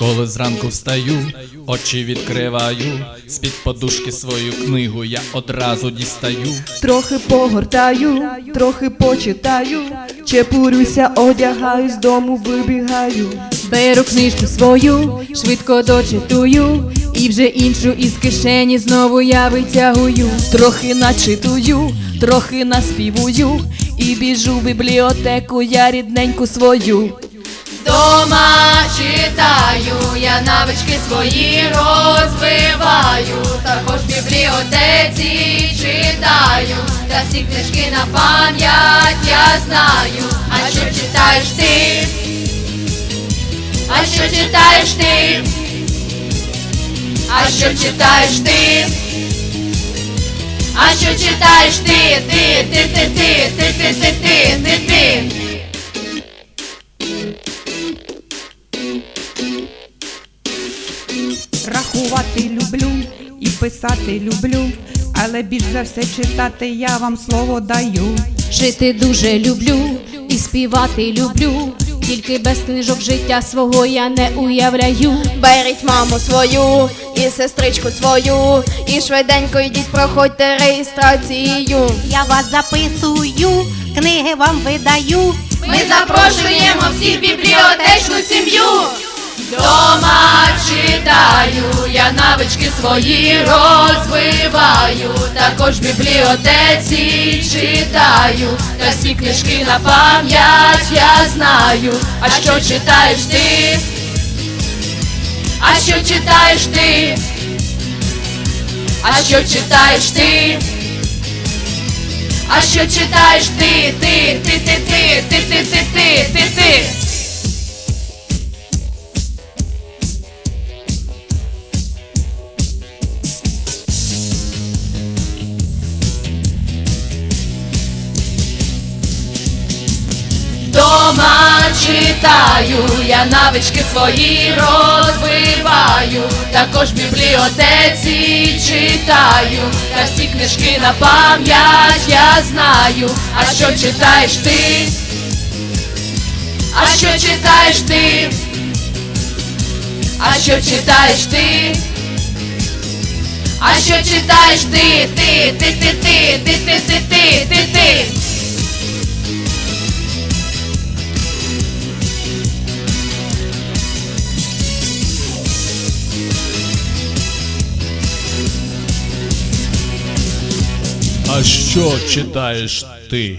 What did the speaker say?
Коли зранку встаю, очі відкриваю, з-під подушки свою книгу я одразу дістаю. Трохи погортаю, трохи почитаю, чепурюся, одягаю, з дому вибігаю. Беру книжку свою, швидко дочитую, і вже іншу із кишені знову я витягую. Трохи начитую, трохи наспівую, і біжу в бібліотеку, я рідненьку свою. Дома читаю, я навички свої розвиваю, також в бібліотеці читаю, та всі книжки на пам'ять я знаю. А що читаєш ти? А що читаєш ти? А що читаєш ти? А що читаєш ти? Ти, ти, ти, ти, ти, ти, ти, ти, ти, ти. Рахувати люблю і писати люблю, але більш за все читати я вам слово даю. Жити дуже люблю і співати люблю. Тільки без книжок життя свого я не уявляю. Беріть маму свою і сестричку свою, і швиденько йдіть, проходьте реєстрацію. Я вас записую, книги вам видаю. Ми запрошуємо всіх бібліотечну сім'ю. Дома читаю, я навички свої розвиваю, також в бібліотеці читаю, та всі книжки на пам'ять я знаю. А що читаєш ти? А що читаєш ти? А що читаєш ти? А що читаєш ти? Ти, ти, ти, ти, ти, ти, ти, ти, ти, ти. Дома читаю, я навички свої розвиваю, також в бібліотеці читаю, та всі книжки на пам'ять я знаю. А що читаєш ти? А що читаєш ти? А що читаєш ти? А що читаєш ти? Ти, ти, ти, ти, ти, ти, ти, ти, ти. А що читаєш ти?